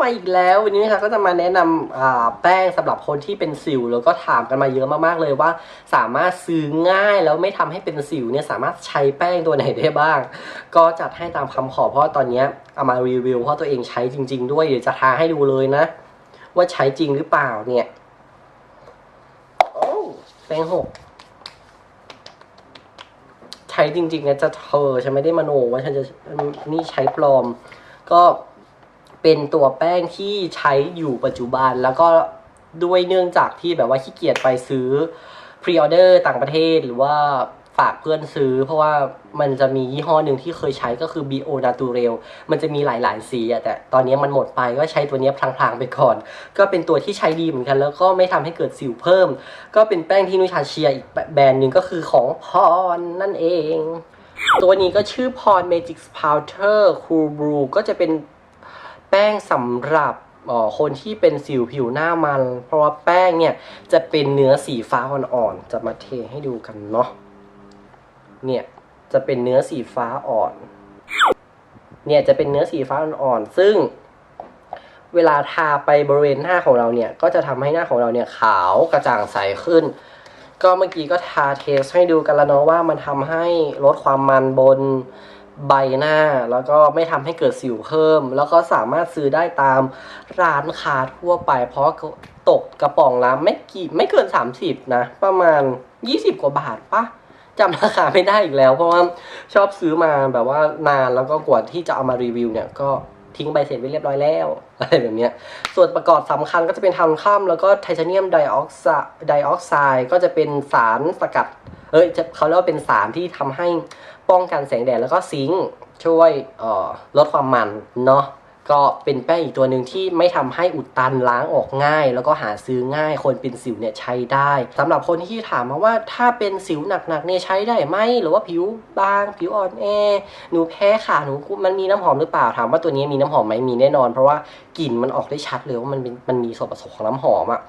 มาอีกแล้ววันนี้นะคะก็จะมาแนะนำแป้งสำหรับคนที่เป็นสิว แล้วก็ถามกันมาเยอะมากๆเลยว่า สามารถซื้อง่ายแล้วไม่ทำให้เป็นสิวเนี่ยสามารถใช้แป้งตัวไหนได้บ้าง ก็จัดให้ตามคำขอเพราะตอนนี้เอามารีวิวเพราะตัวเองใช้จริง ๆ ด้วยเดี๋ยวจะทาให้ดูเลยนะ ว่าใช้จริงหรือเปล่าเนี่ยโอ้แป้งหกใช้จริงๆนะจะเธอฉันไม่ได้มโนว่าฉันจะนี่ใช้ปลอม ก็ เป็นตัวแป้งที่ใช้อยู่ปัจจุบัน แล้วก็ด้วยเนื่องจากที่แบบว่าขี้เกียจไปซื้อพรีออเดอร์ต่างประเทศหรือว่าฝากเพื่อนซื้อ เพราะว่ามันจะมียี่ห้อหนึ่งที่เคยใช้ก็คือ Bio Natural มันจะมีหลายๆสีอะแต่ตอนนี้มันหมดไปก็ใช้ตัวนี้พลางๆไปก่อน ก็เป็นตัวที่ใช้ดีเหมือนกัน แล้วก็ไม่ทำให้เกิดสิวเพิ่ม ก็เป็นแป้งที่นุชาเชียอีกแบรนด์หนึ่งก็คือของพรนั่นเอง ตัวนี้ก็ชื่อพร Magic Powder Cool Brew ก็จะเป็น แป้งสำหรับคนที่เป็นสิวผิวหน้ามัน เพราะว่าแป้งเนี่ยจะเป็นเนื้อสีฟ้าอ่อนๆจะมาเทให้ดูกันเนาะเนี่ยจะเป็นเนื้อสีฟ้าอ่อน เนี่ยจะเป็นเนื้อสีฟ้าอ่อนๆซึ่งเวลาทาไปบริเวณหน้าของเราเนี่ย ก็จะทำให้หน้าของเราเนี่ยขาวกระจ่างใสขึ้น ก็เมื่อกี้ก็ทาเทสให้ดูกันแล้วเนาะว่ามันทำให้ลดความมันบน ใบหน้าแล้วก็ไม่ทำให้เกิดสิวเพิ่ม แล้วก็สามารถซื้อได้ตามร้านค้าทั่วไป เพราะตกกระป๋องละไม่กี่ไม่เกิน 30 นะ ประมาณ 20 กว่าบาทปะจำราคาไม่ได้อีกแล้ว เพราะว่าชอบซื้อมาแบบว่านานแล้วก็กว่าที่จะเอามารีวิวเนี่ยก็ทิ้งใบเสร็จไปเรียบร้อยแล้วอะไรแบบเนี้ยส่วนประกอบสำคัญก็จะเป็นทางข้ามแล้วก็ไทเทเนียมไดออกซด์ไดออกไซด์ก็จะเป็นสารสกัด เอ้ยเขาเรียกว่าเป็นสารที่ทำให้ป้องกันแสงแดดแล้วก็ซิงค์ช่วยออลดความมันเนาะก็เป็นแป้งอีกตัวหนึ่งที่ไม่ทำให้อุดตันล้างออกง่าย แล้วก็หาซื้อง่าย คนเป็นสิวเนี่ยใช้ได้สำหรับคนที่ถามมาว่าถ้าเป็นสิวหนักๆเนี่ยใช้ได้ไหมหรือว่าผิวบาง ผิวอ่อนแอหนูแพ้ค่ะหนูมันมีน้ำหอมหรือเปล่าถามว่าตัวนี้มีน้ำหอมไหมมีแน่นอน เพราะว่ากลิ่นมันออกได้ชัดเลยว่ามันเป็นมันมีส่วนผสมของน้ำหอมอะ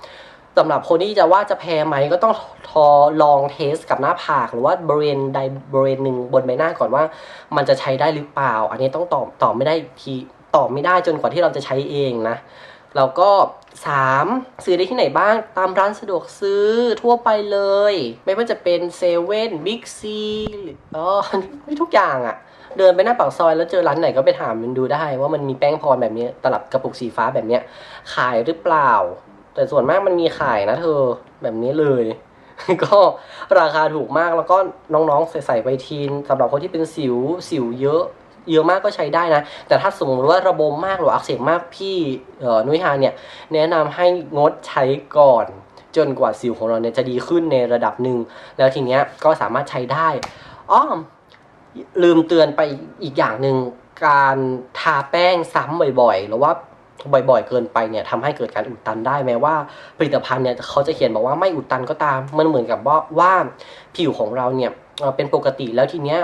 สำหรับคนที่จะว่าจะแพ้ไหมก็ต้องทอลองเทสกับหน้าผาก หรือว่าบริเวณใดบริเวณหนึ่งบนใบหน้าก่อนว่า มันจะใช้ได้หรือเปล่า อันนี้ต้องตอบตอบไม่ได้ทีตอบไม่ได้จนกว่าที่เราจะใช้เองนะแล้วก็สามซื้อได้ที่ไหนบ้างตามร้านสะดวกซื้อทั่วไปเลย ไม่ว่าจะเป็นเซเว่นบิ๊กซีหรืออ๋อทุกอย่างอะ่ะ เดินไปหน้าปากซอยแล้วเจอร้านไหนก็ไปถามมันดูได้ ว่ามันมีแป้งพรแบบนี้ ตลับกระปุกสีฟ้าแบบเนี้ยขายหรือเปล่า แต่ส่วนมากมันมีขายนะเธอแบบนี้เลย ก็ราคาถูกมากแล้วก็น้องๆ ใส่ไปทีนสำหรับคนที่เป็นสิวสิวเยอะ เยอะมากก็ใช้ได้นะ แต่ถ้าสมมติว่าระบมมากหรืออักเสบมากพี่เอ่อนุ้ยฮาเนี่ย แนะนำให้งดใช้ก่อนจนกว่าสิวของเราเนี่ยจะดีขึ้นในระดับหนึ่ง แล้วทีเนี้ยก็สามารถใช้ได้ อ้อม ลืมเตือนไปอีกอย่างหนึ่งการทาแป้งซ้ำบ่อยๆ หรือว่า บ่อยๆ เกินไปเนี่ยทำให้เกิดการอุดตันได้แม้ว่า ผลิตภัณฑ์เนี่ยเขาจะเขียนบอกว่าไม่อุดตันก็ตาม มันเหมือนกับว่าว่าผิวของเราเนี่ยเป็นปกติแล้วทีเนี้ย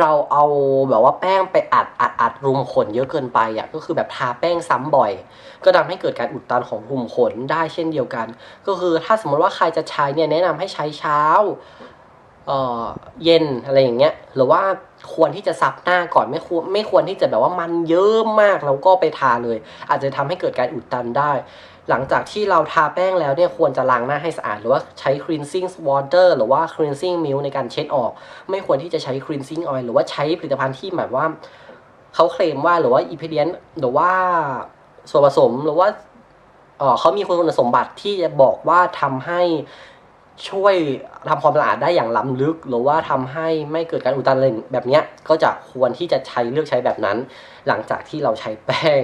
เราเอาแบบว่าแป้งไปอัดอัดอัดรุมขนเยอะเกินไปอะก็คือแบบทาแป้งซ้ำบ่อย ก็ทำให้เกิดการอุดตันของรุมขนได้เช่นเดียวกัน ก็คือถ้าสมมติว่าใครจะใช้เนี่ยแนะนำให้ใช้เช้า เย็นอะไรอย่างเงี้ย หรือว่าควรที่จะซับหน้าก่อนไม่ควรไม่ควรที่จะแบบว่ามันเยอะมากแล้วก็ไปทาเลย อาจจะทำให้เกิดการอุดตันได้ หลังจากที่เราทาแป้งแล้วเนี่ยควรจะล้างหน้าให้สะอาด หรือว่าใช้ cleansing water หรือว่า cleansing milk ในการเช็ดออก ไม่ควรที่จะใช้ cleansing oil หรือว่าใช้ผลิตภัณฑ์ที่แบบว่าเขาเคลมว่าหรือว่า ingredient หรือว่าส่วนผสมหรือว่าเออเขามีคุณสมบัติที่จะบอกว่าทำให้ ช่วยทำความสะอาดได้อย่างล้ำลึก หรือว่าทำให้ไม่เกิดการอุดตันอะไรแบบเนี้ยก็จะควรที่จะใช้เลือกใช้แบบนั้น หลังจากที่เราใช้แป้ง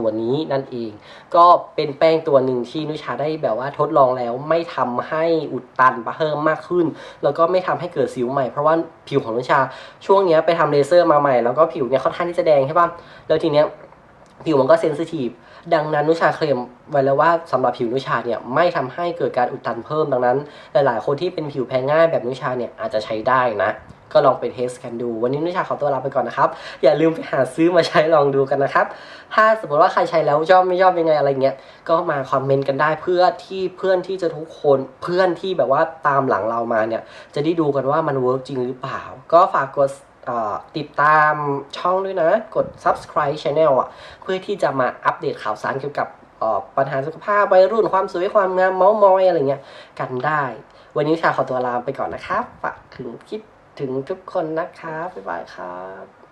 ตัวนี้นั่นเอง ก็เป็นแป้งตัวหนึ่งที่นุชาได้แบบว่าทดลองแล้วไม่ทำให้อุดตันเพิ่มมากขึ้น แล้วก็ไม่ทำให้เกิดสิวใหม่ เพราะว่าผิวของนุชาช่วงนี้ไปทำเลเซอร์มาใหม่แล้วก็ผิวเนี่ยค่อนข้างที่จะแดงใช่ป่ะแล้วทีเนี้ย ผิวมันก็เซนซิทีฟดังนั้นนุชาเคลมไว้แล้วว่าสำหรับผิวนุชาเนี่ยไม่ทำให้เกิดการอุดตันเพิ่มดังนั้น หลายๆ คนที่เป็นผิวแพ้ง่ายแบบนุชาเนี่ยอาจจะใช้ได้นะ ก็ลองไปเทสกันดู วันนี้นุชาขอตัวลาไปก่อนนะครับ อย่าลืมไปหาซื้อมาใช้ลองดูกันนะครับ ถ้าสมมติว่าใครใช้แล้วชอบไม่ชอบยังไงอะไรเงี้ยก็มาคอมเมนต์กันได้เพื่อที่เพื่อนที่จะทุกคนเพื่อนที่แบบว่าตามหลังเรามาเนี่ยจะได้ดูกันว่ามันเวิร์กจริงหรือเปล่า ก็ฝากกด ติดตามช่องด้วยนะ กด subscribe channel อะ เพื่อที่จะมาอัปเดตข่าวสารเกี่ยวกับปัญหาสุขภาพวัยรุ่นความสวยความงามเมาส์มอยอะไรเงี้ยกันได้ วันนี้ชาขอตัวลาไปก่อนนะครับฝากถึงคิดถึงทุกคนนะครับบ๊ายบายครับ